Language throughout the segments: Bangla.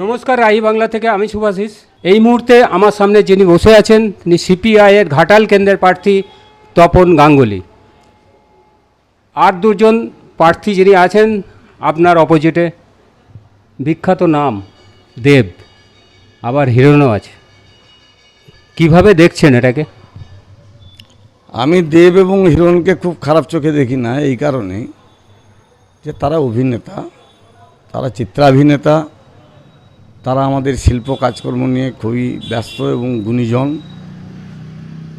নমস্কার রাই বাংলা থেকে, আমি শুভাশিস। এই মুহূর্তে আমার সামনে যিনি বসে আছেন, তিনি সিপিআইয়ের ঘাটাল কেন্দ্রের প্রার্থী তপন গাঙ্গুলি। আর দুজন প্রার্থী যিনি আছেন, আপনার অপোজিটে বিখ্যাত নাম দেব, আবার হিরণও আছে। কীভাবে দেখছেন এটাকে? আমি দেব এবং হিরণকে খুব খারাপ চোখে দেখি না, এই কারণে যে তারা অভিনেতা, তারা চিত্রাভিনেতা তারা আমাদের শিল্প কাজকর্ম নিয়ে খুবই ব্যস্ত এবং গুণীজন।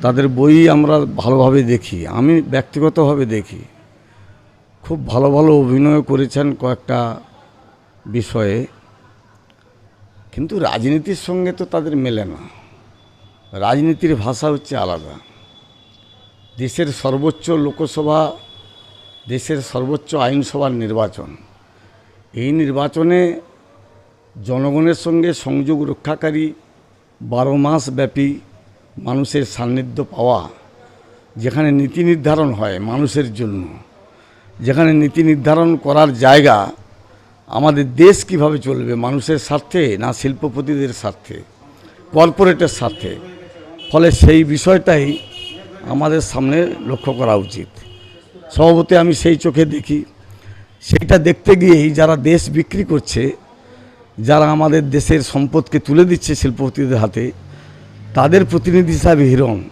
তাদের বই আমরা ভালোভাবে দেখি, আমি ব্যক্তিগতভাবে দেখি। খুব ভালো ভালো অভিনয় করেছেন কয়েকটা বিষয়ে, কিন্তু রাজনীতির সঙ্গে তো তাদের মেলে না। রাজনীতির ভাষা হচ্ছে আলাদা। দেশের সর্বোচ্চ লোকসভা, দেশের সর্বোচ্চ আইনসভার নির্বাচন। এই নির্বাচনে জনগণের সঙ্গে সংযোগ রক্ষাকারী বারো মাস ব্যাপী মানুষের সান্নিধ্য পাওয়া, যেখানে নীতি নির্ধারণ হয় মানুষের জন্য, যেখানে নীতি নির্ধারণ করার জায়গা আমাদের দেশ কীভাবে চলবে, মানুষের স্বার্থে না শিল্পপতিদের স্বার্থে, কর্পোরেটের স্বার্থে? ফলে সেই বিষয়টাই আমাদের সামনে লক্ষ্য করা উচিত। স্বভাবতে আমি সেই চোখে দেখি। সেইটা দেখতে গিয়েই যারা দেশ বিক্রি করছে যারা আমাদের দেশের সম্পদকে তুলে দিচ্ছে শিল্পপতিদের হাতে, তাদের প্রতিনিধি হিসাবে হিরণ।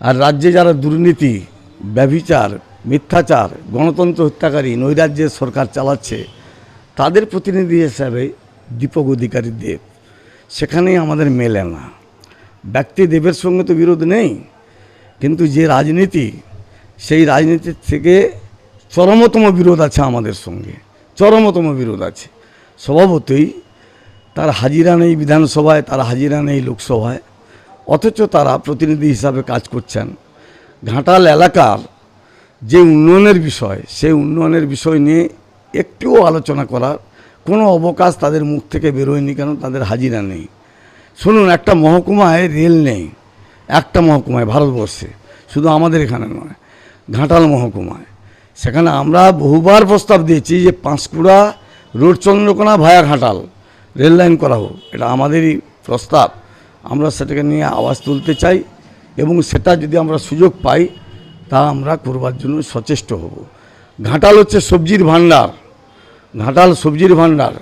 আর রাজ্যে যারা দুর্নীতি, ব্যভিচার, মিথ্যাচার, গণতন্ত্র হত্যাকারী, নৈরাজ্যের সরকার চালাচ্ছে, তাদের প্রতিনিধি হিসাবে দীপক অধিকারী দেব। সেখানেই আমাদের মেলে না। ব্যক্তি দেবের সঙ্গে তো বিরোধ নেই। কিন্তু যে রাজনীতি, সেই রাজনীতির থেকে চরমতম বিরোধ আছে আমাদের সঙ্গে। চরমতম বিরোধ আছে। স্বভাবতই তার হাজিরা নেই বিধানসভায়, তার হাজিরা নেই লোকসভায়। অথচ তারা প্রতিনিধি হিসাবে কাজ করছেন। ঘাটাল এলাকার যে উন্নয়নের বিষয়, সেই উন্নয়নের বিষয় নিয়ে একটুও আলোচনা করার কোনো অবকাশ তাদের মুখ থেকে বেরোয়নি কেন? তাদের হাজিরা নেই। শুনুন, একটা মহকুমায় রেল নেই, একটা মহকুমায়, ভারতবর্ষে। শুধু আমাদের এখানে নয়, ঘাটাল মহকুমায়। সেখানে আমরা বহুবার প্রস্তাব দিয়েছি যে Panskura road Chandrakona via Ghatal, rail line করা হোক, এটা আমাদেরই প্রস্তাব। আমরা সেটাকে নিয়ে আওয়াজ তুলতে চাই এবং সেটা যদি আমরা সুযোগ পাই, তা আমরা করবার জন্য সচেষ্ট হব। ঘাটাল হচ্ছে সবজির ভাণ্ডার। ঘাটাল সবজির ভাণ্ডার,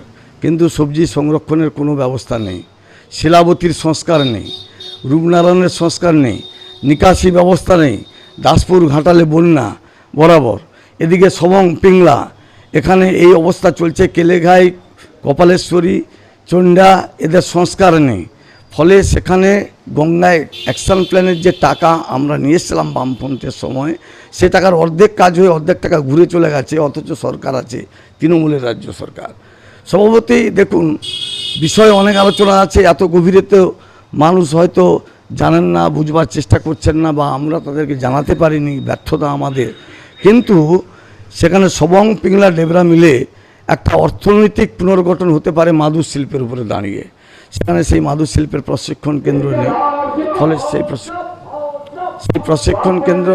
কিন্তু সবজি সংরক্ষণের কোনো ব্যবস্থা নেই, শিলাবতীর সংস্কার নেই, রূপনারায়ণের সংস্কার নেই, নিকাশি ব্যবস্থা নেই, দাসপুর ঘাটালে বন্যা, বরাবর। এদিকে সবং, পিংলা এখানে এই অবস্থা চলছে কেলেঘাই, কপালেশ্বরী চন্ডা এদের সংস্কার নেই। ফলে সেখানে গঙ্গায় অ্যাকশন প্ল্যানের যে টাকা আমরা নিয়ে এসেছিলাম বামফ্রন্টের সময়, সে টাকার অর্ধেক কাজ হয়ে অর্ধেক টাকা ঘুরে চলে গেছে, অথচ সরকার আছে, তৃণমূলের রাজ্য সরকার। স্বভাবতই দেখুন, বিষয়ে অনেক আলোচনা আছে, এত গভীরে তো মানুষ হয়তো জানেন না, বুঝবার চেষ্টা করছেন না, বা আমরা তাদেরকে জানাতে পারিনি, ব্যর্থতা আমাদের। কিন্তু সেখানে সবং, পিংলা, ডেবরা মিলে একটা অর্থনৈতিক পুনর্গঠন হতে পারে মাদুর শিল্পের উপরে দাঁড়িয়ে। সেখানে সেই মাদুর শিল্পের প্রশিক্ষণ কেন্দ্র নেই। ফলে সেই সেই প্রশিক্ষণ কেন্দ্র,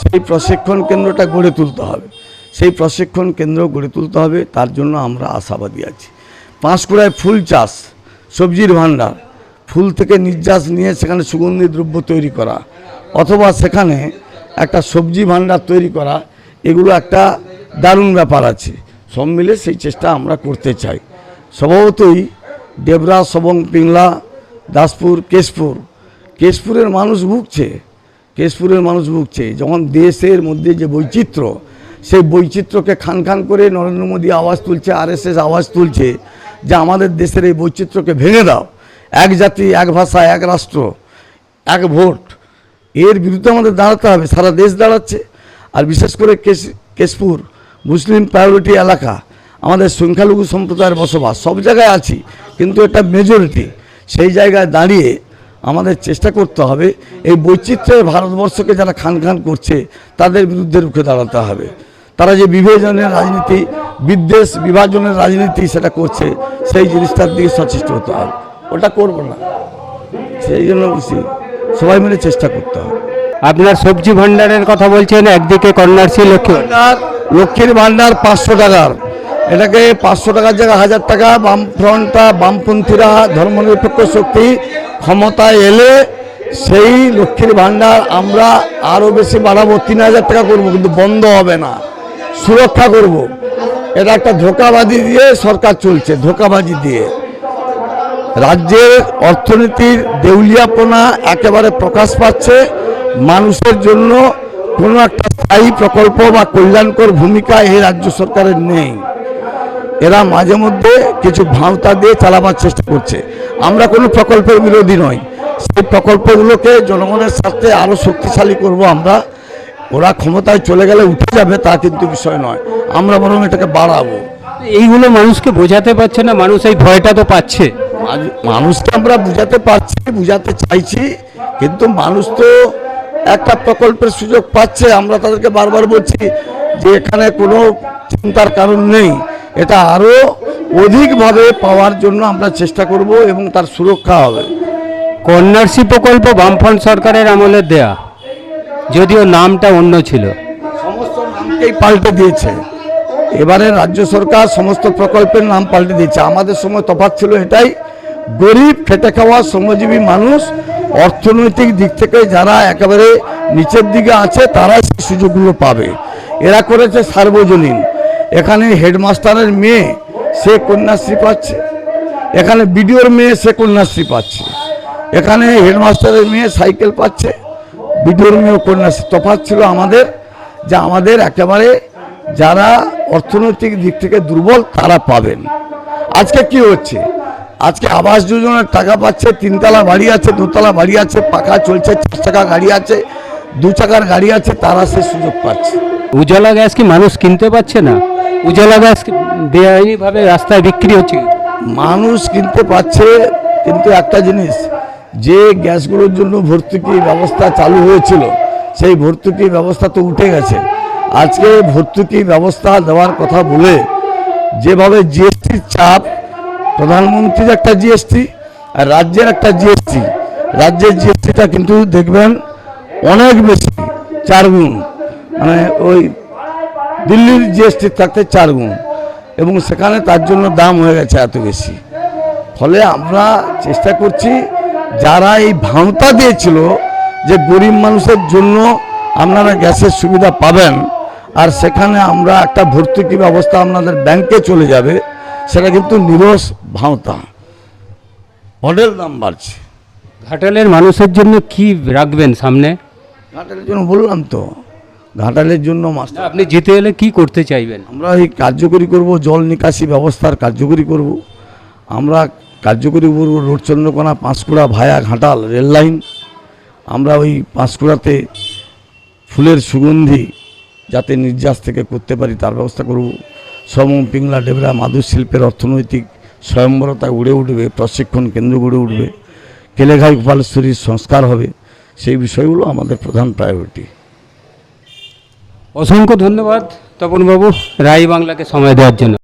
সেই প্রশিক্ষণ কেন্দ্রটা গড়ে তুলতে হবে। সেই প্রশিক্ষণ কেন্দ্র গড়ে তুলতে হবে, তার জন্য আমরা আশাবাদী আছি। পাঁশকুড়ায় ফুল চাষ, সবজির ভাণ্ডার, ফুল থেকে নির্যাস নিয়ে সেখানে সুগন্ধি দ্রব্য তৈরি করা, অথবা সেখানে একটা সবজি ভাণ্ডার তৈরি করা এগুলো একটা দারুণ ব্যাপার আছে। সব মিলে সেই চেষ্টা আমরা করতে চাই। স্বভাবতই ডেবরা, সবং, পিংলা, দাসপুর, কেশপুর। কেশপুরের মানুষ ভুগছে। কেশপুরের মানুষ ভুগছে। যখন দেশের মধ্যে যে বৈচিত্র্য, সেই বৈচিত্র্যকে খান খান করে নরেন্দ্র মোদী আওয়াজ তুলছে, আরএসএস আওয়াজ তুলছে, যে আমাদের দেশের এই বৈচিত্র্যকে ভেঙে দাও। এক জাতি, এক ভাষা, এক রাষ্ট্র, এক ভোট। এর বিরুদ্ধে আমাদের দাঁড়াতে হবে। সারা দেশ দাঁড়াচ্ছে। আর বিশেষ করে কেশ কেশপুর মুসলিম প্রায়োরিটি এলাকা। আমাদের সংখ্যালঘু সম্প্রদায়ের বসবাস, সব জায়গায় আছি, কিন্তু এটা মেজরিটি সেই জায়গায় দাঁড়িয়ে আমাদের চেষ্টা করতে হবে, এই বৈচিত্র্যের ভারতবর্ষকে যারা খান খান করছে, তাদের বিরুদ্ধে রুখে দাঁড়াতে হবে। তারা যে বিভাজনের রাজনীতি, বিদ্বেষ বিভাজনের রাজনীতি সেটা করছে, সেই জিনিসটার দিকে সচেষ্ট হতে হবে। ওটা করব না। সেই জন্য বলছি, সবাই মিলে চেষ্টা করতে হবে। আপনার সবজি ভাণ্ডারের কথা বলছেন, একদিকে কন্যাশ্রী লক্ষ্মী। ভান্ডার, লক্ষ্মীর ভান্ডার পাঁচশো টাকার। এটাকে পাঁচশো টাকার জায়গায় হাজার টাকা বামফ্রন্টটা বামপন্থীরা ধর্মনিরপেক্ষ শক্তি ক্ষমতায় এলে সেই লক্ষ্মীর ভাণ্ডার আমরা আরও বেশি বাড়াবো, তিন হাজার টাকা করব, কিন্তু বন্ধ হবে না। সুরক্ষা করব। এটা একটা ধোকাবাজি দিয়ে সরকার চলছে, ধোকাবাজি দিয়ে। রাজ্যের অর্থনীতির দেউলিয়াপনা একেবারে প্রকাশ পাচ্ছে। মানুষের জন্য কোনো একটা স্থায়ী প্রকল্প বা কল্যাণকর ভূমিকা এই রাজ্য সরকারের নেই। এরা মাঝে মধ্যে কিছু ভাঁওতা দিয়ে চালাবার চেষ্টা করছে। আমরা কোনো প্রকল্পের বিরোধী নই। সেই প্রকল্পগুলোকে জনগণের স্বার্থে আরও শক্তিশালী করব আমরা। ওরা ক্ষমতায় চলে গেলে উঠে যাবে তা কিন্তু বিষয় নয়। আমরা বরং এটাকে বাড়াবো। এইগুলো মানুষকে বোঝাতে পারছে না মানুষ এই ভয়টা তো পাচ্ছে। মানুষকে আমরা বুঝাতে পারছি বুঝাতে চাইছি। কিন্তু মানুষ তো একটা প্রকল্পের সুযোগ পাচ্ছে আমরা তাদেরকে বারবার বলছি যে এখানে কোনো চিন্তার কারণ নেই। এটা আরও অধিকভাবে পাওয়ার জন্য আমরা চেষ্টা করব এবং তার সুরক্ষা হবে। কন্যাশ্রী প্রকল্প বামফ্রন্ট সরকারের আমলে দেয়া যদিও নামটা অন্য ছিল। সমস্ত নামকেই পাল্টে দিয়েছে। এবারে রাজ্য সরকার সমস্ত প্রকল্পের নাম পাল্টে দিয়েছে। আমাদের সময় তফাৎ ছিল এটাই গরিব খেটে খাওয়া শ্রমজীবী মানুষ অর্থনৈতিক দিক থেকে যারা একেবারে নিচের দিকে আছে, তারাই সেই সুযোগগুলো পাবে। এরা করেছে সার্বজনীন। এখানে হেডমাস্টারের মেয়ে, সে কন্যাশ্রী পাচ্ছে। এখানে বিডিওর মেয়ে, সে কন্যাশ্রী পাচ্ছে। এখানে হেডমাস্টারের মেয়ে সাইকেল পাচ্ছে। বিডিওর মেয়ে কন্যাশ্রী। তফাৎ ছিল আমাদের যে আমাদের একেবারে যারা অর্থনৈতিক দিক থেকে দুর্বল, তারা পাবেন। আজকে কি হচ্ছে? আজকে আবাস যোজনার টাকা পাচ্ছে তিনতলা বাড়ি আছে দোতলা বাড়ি আছে পাখা চলছে চার চাকা গাড়ি আছে দু চাকার গাড়ি আছে তারা সে সুযোগ পাচ্ছে। উজালা গ্যাস কি মানুষ কিনতে পারছে না? উজালা গ্যাস বেআইনিভাবে রাস্তায় বিক্রি হচ্ছে। মানুষ কিনতে পারছে কিন্তু একটা জিনিস যে গ্যাসগুলোর জন্য ভর্তুকি ব্যবস্থা চালু হয়েছিল সেই ভর্তুকি ব্যবস্থা তো উঠে গেছে। আজকে ভর্তুকি ব্যবস্থা দেওয়ার কথা বলে যেভাবে জিএসটির চাপ প্রধানমন্ত্রীর একটা জিএসটি আর রাজ্যের একটা জিএসটি রাজ্যের জিএসটিটা কিন্তু দেখবেন অনেক বেশি, চার গুণ। মানে ওই দিল্লির জিএসটি থাকতে চার গুণ। এবং সেখানে তার জন্য দাম হয়ে গেছে এত বেশি। ফলে আমরা চেষ্টা করছি, যারা এই ভাঁওতা দিয়েছিল যে গরিব মানুষের জন্য আপনারা গ্যাসের সুবিধা পাবেন, আর সেখানে আমরা একটা ভর্তুকি ব্যবস্থা আপনাদের ব্যাংকে চলে যাবে সেটা কিন্তু নিরস ভাঁওতা। মডেল দাম বাড়ছে। ঘাটালের মানুষের জন্য কি রাখবেন সামনে? ঘাটালের জন্য বললাম তো। ঘাটালের জন্য মাস্টার আপনি যেতে এলে কি করতে চাইবেন? আমরা এই কার্যকরী করব জল নিকাশি ব্যবস্থার কার্যকরী করব। আমরা কার্যকরী করব রোডচন্দ্রকোনা Panskura via Ghatal rail line. আমরা ওই পাঁশকুড়াতে ফুলের সুগন্ধি যাতে নির্যাস থেকে করতে পারি তার ব্যবস্থা করব। শ্রম পিংলা ডেবরা মাদুর শিল্পের অর্থনৈতিক স্বয়ম্বরতা উড়ে উঠবে, প্রশিক্ষণ কেন্দ্র গড়ে উঠবে, কেলেঘাই গোপালেশ্বরীর সংস্কার হবে, সেই বিষয়গুলো আমাদের প্রধান প্রায়োরিটি অসংখ্য ধন্যবাদ তপনবাবু, রায় বাংলাকে সময় দেওয়ার জন্য।